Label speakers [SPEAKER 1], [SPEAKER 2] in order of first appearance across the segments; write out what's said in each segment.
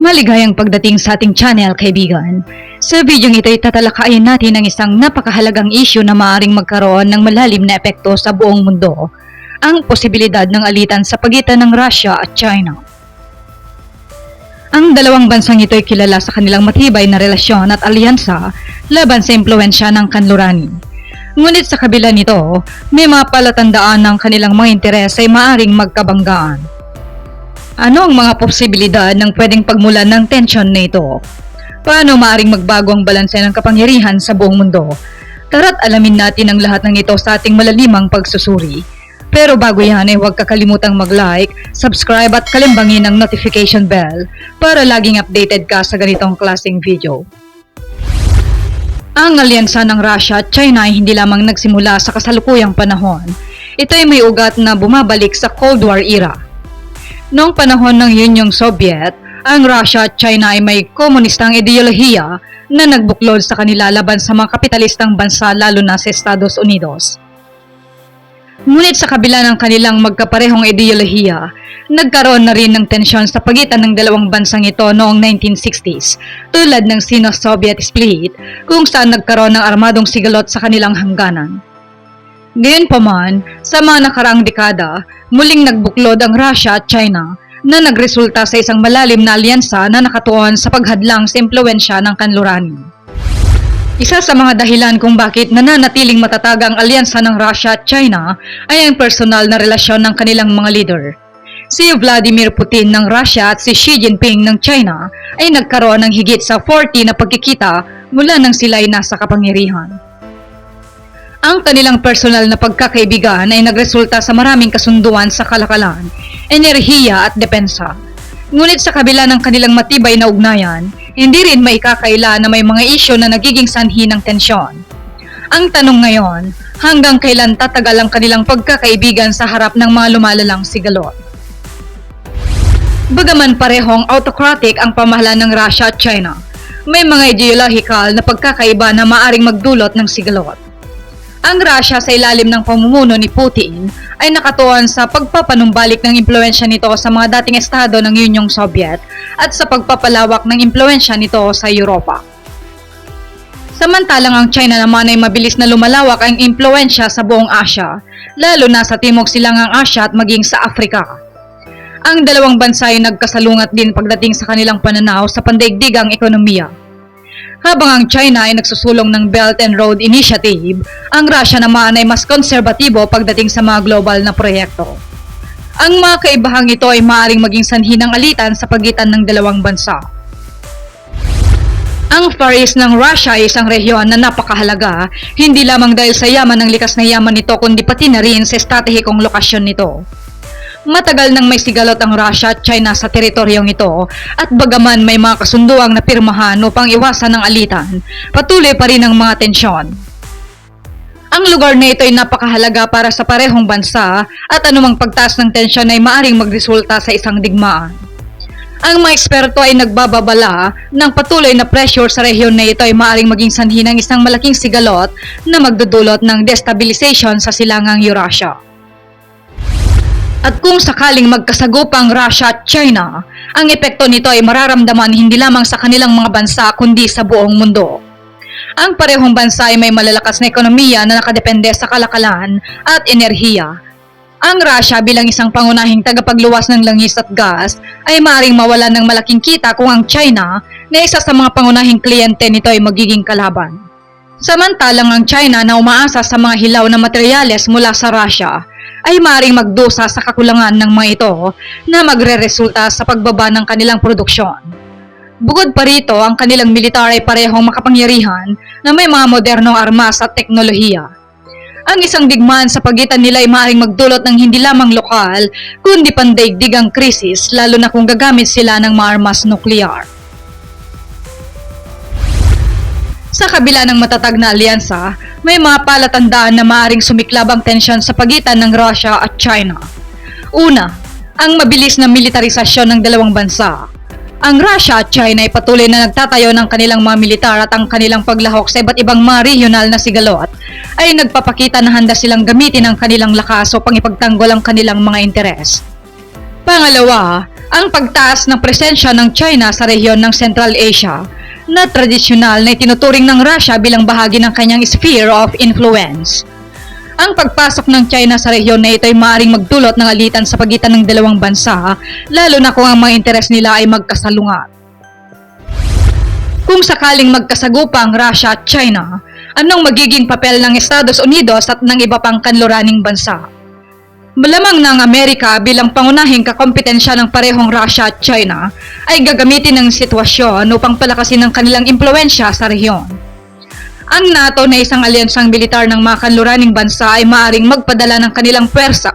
[SPEAKER 1] Maligayang pagdating sa ating channel, kaibigan. Sa videong ito ay tatalakayin natin ang isang napakahalagang issue na maaaring magkaroon ng malalim na epekto sa buong mundo, ang posibilidad ng alitan sa pagitan ng Russia at China. Ang dalawang bansang ito ay kilala sa kanilang matibay na relasyon at alyansa laban sa impluensya ng kanlurani. Ngunit sa kabila nito, may mga palatandaan ng kanilang mga interes ay maaring magkabanggaan. Ano ang mga posibilidad ng pwedeng pagmulan ng tensyon na ito? Paano maaring magbago ang balanse ng kapangyarihan sa buong mundo? Tara't alamin natin ang lahat ng ito sa ating malalimang pagsusuri. Pero bago yan ay huwag kakalimutang mag-like, subscribe at kalimbangin ang notification bell para laging updated ka sa ganitong klaseng video. Ang alyansa ng Russia at China ay hindi lamang nagsimula sa kasalukuyang panahon. Ito ay may ugat na bumabalik sa Cold War era. Noong panahon ng Unyong Soviet, ang Russia at China ay may komunistang ideolohiya na nagbuklod sa kanila laban sa mga kapitalistang bansa lalo na sa Estados Unidos. Ngunit sa kabila ng kanilang magkaparehong ideolohiya, nagkaroon na rin ng tensyon sa pagitan ng dalawang bansang ito noong 1960s, tulad ng Sino-Soviet split kung saan nagkaroon ng armadong sigalot sa kanilang hangganan. Gayon pa man, sa mga nakaraang dekada, muling nagbuklod ang Russia at China na nagresulta sa isang malalim na alyansa na nakatuon sa paghadlang sa impluensya ng kanlurani. Isa sa mga dahilan kung bakit nananatiling matatag ang alyansa ng Russia at China ay ang personal na relasyon ng kanilang mga leader. Si Vladimir Putin ng Russia at si Xi Jinping ng China ay nagkaroon ng higit sa 40 na pagkikita mula nang sila ay nasa kapangyarihan. Ang kanilang personal na pagkakaibigan ay nagresulta sa maraming kasunduan sa kalakalan, enerhiya at depensa. Ngunit sa kabila ng kanilang matibay na ugnayan, hindi rin maikakaila na may mga isyo na nagiging sanhi ng tensyon. Ang tanong ngayon, hanggang kailan tatagal ang kanilang pagkakaibigan sa harap ng mga lumalalang sigalot? Bagaman parehong autocratic ang pamahalaan ng Russia at China, may mga ideological na pagkakaiba na maaring magdulot ng sigalot. Ang Russia sa ilalim ng pamumuno ni Putin ay nakatuon sa pagpapanumbalik ng impluensya nito sa mga dating estado ng Unyong Soviet at sa pagpapalawak ng impluensya nito sa Europa. Samantalang ang China naman ay mabilis na lumalawak ang impluensya sa buong Asya, lalo na sa Timog Silangang Asya at maging sa Afrika. Ang dalawang bansa ay nagkasalungat din pagdating sa kanilang pananaw sa pandaigdigang ekonomiya. Habang ang China ay nagsusulong ng Belt and Road Initiative, ang Russia naman ay mas konserbatibo pagdating sa mga global na proyekto. Ang mga kaibahang ito ay maaaring maging sanhi ng alitan sa pagitan ng dalawang bansa. Ang Far East ng Russia ay isang rehiyon na napakahalaga, hindi lamang dahil sa yaman ng likas na yaman nito kundi pati na rin sa estratehikong lokasyon nito. Matagal nang may sigalot ang Russia at China sa teritoryong ito at bagaman may mga kasunduang napirmahan upang iwasan ng alitan, patuloy pa rin ang mga tensyon. Ang lugar na ito ay napakahalaga para sa parehong bansa at anumang pagtaas ng tensyon ay maaring magresulta sa isang digmaan. Ang mga eksperto ay nagbababala ng patuloy na pressure sa rehiyon na ito ay maaring maging sanhi ng isang malaking sigalot na magdudulot ng destabilization sa silangang Eurasia. At kung sakaling magkasagupang Russia at China, ang epekto nito ay mararamdaman hindi lamang sa kanilang mga bansa kundi sa buong mundo. Ang parehong bansa ay may malalakas na ekonomiya na nakadepende sa kalakalan at enerhiya. Ang Russia bilang isang pangunahing tagapagluwas ng langis at gas ay maaaring mawalan ng malaking kita kung ang China na isa sa mga pangunahing kliyente nito ay magiging kalaban. Samantalang ang China na umaasa sa mga hilaw na materyales mula sa Russia ay maaaring magdusa sa kakulangan ng mga ito na magre-resulta sa pagbaba ng kanilang produksyon. Bukod pa rito, ang kanilang militar ay parehong makapangyarihan na may mga modernong armas at teknolohiya. Ang isang digmaan sa pagitan nila ay maaaring magdulot ng hindi lamang lokal, kundi pandaigdigang krisis lalo na kung gagamit sila ng mga armas nuklear. Sa kabila ng matatag na alyansa, may mga palatandaan na maaring sumiklab ang tensyon sa pagitan ng Russia at China. Una, ang mabilis na militarisasyon ng dalawang bansa. Ang Russia at China ay patuloy na nagtatayo ng kanilang mga militar at ang kanilang paglahok sa iba't ibang mga regional na sigalot ay nagpapakita na handa silang gamitin ang kanilang lakas upang ipagtanggol ang kanilang mga interes. Pangalawa, ang pagtaas ng presensya ng China sa rehiyon ng Central Asia na tradisyonal na itinuturing ng Russia bilang bahagi ng kanyang sphere of influence. Ang pagpasok ng China sa rehiyon na ito ay maaaring magdulot ng alitan sa pagitan ng dalawang bansa, lalo na kung ang mga interes nila ay magkasalungat. Kung sakaling magkasagupa ang Russia at China, anong magiging papel ng Estados Unidos at ng iba pang kanluraning bansa? Malamang ng Amerika bilang pangunahing kakompetensya ng parehong Russia at China ay gagamitin ng sitwasyon upang palakasin ang kanilang impluensya sa rehiyon. Ang NATO na isang alyansang militar ng mga kanluraning bansa ay maaring magpadala ng kanilang pwersa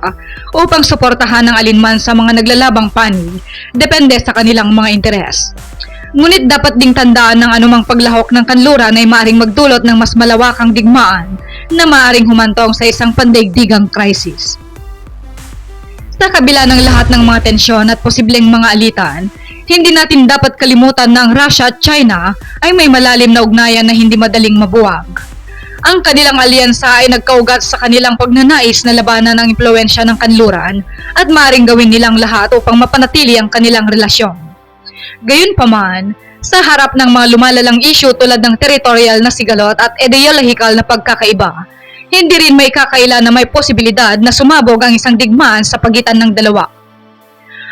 [SPEAKER 1] upang suportahan ang alinman sa mga naglalabang panig, depende sa kanilang mga interes. Ngunit dapat ding tandaan ng anumang paglahok ng kanluran ay maaring magdulot ng mas malawakang digmaan na maaring humantong sa isang pandaigdigang krisis. Sa kabila ng lahat ng mga tensyon at posibleng mga alitan, hindi natin dapat kalimutan na ang Russia at China ay may malalim na ugnayan na hindi madaling mabuwag. Ang kanilang alyansa ay nagkaugat sa kanilang pagnanais na labanan ang impluensya ng kanluran at maring gawin nilang lahat upang mapanatili ang kanilang relasyon. Gayunpaman, sa harap ng mga lumalalang issue tulad ng territorial na sigalot at ideological na pagkakaiba, hindi rin may kakaila na may posibilidad na sumabog ang isang digmaan sa pagitan ng dalawa.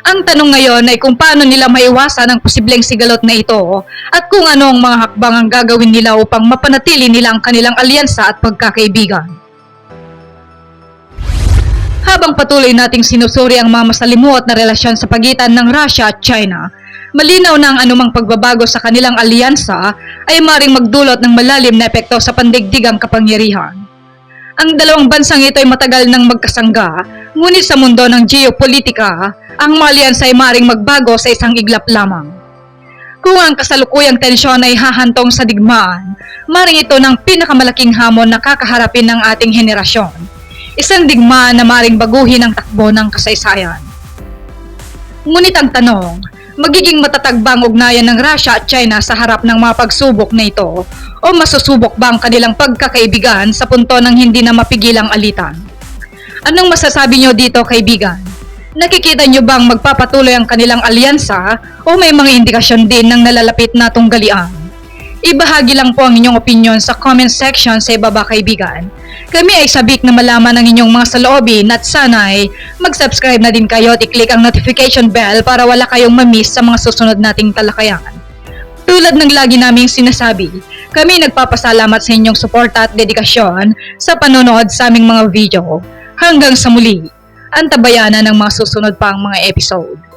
[SPEAKER 1] Ang tanong ngayon ay kung paano nila maiwasan ang posibleng sigalot na ito at kung ano ang mga hakbang ang gagawin nila upang mapanatili nila ang kanilang alyansa at pagkakaibigan. Habang patuloy nating sinusuri ang mga masalimuot na relasyon sa pagitan ng Russia at China, malinaw na ang anumang pagbabago sa kanilang alyansa ay maring magdulot ng malalim na epekto sa pandigdigang kapangyarihan. Ang dalawang bansang ito ay matagal nang magkasangga, ngunit sa mundo ng geopolitika, ang mga alyansa ay maring magbago sa isang iglap lamang. Kung ang kasalukuyang tensyon ay hahantong sa digmaan, maring ito ng pinakamalaking hamon na kakaharapin ng ating henerasyon. Isang digmaan na maring baguhin ang takbo ng kasaysayan. Ngunit ang tanong, magiging matatag ba ang ugnayan ng Russia at China sa harap ng mga pagsubok na ito o masusubok ba ang kanilang pagkakaibigan sa punto ng hindi na mapigilang alitan? Anong masasabi nyo dito kaibigan? Nakikita nyo bang magpapatuloy ang kanilang alyansa o may mga indikasyon din ng nalalapit na tunggalian? Ibahagi lang po ang inyong opinion sa comment section sa ibaba kaibigan. Kami ay sabik na malaman ang inyong mga saloobin at sana'y mag-subscribe na din kayo at i-click ang notification bell para wala kayong mamiss sa mga susunod nating talakayan. Tulad ng lagi naming sinasabi, kami nagpapasalamat sa inyong suporta at dedikasyon sa panonood sa aming mga video. Hanggang sa muli, antabayanan ng mga susunod pang mga episode.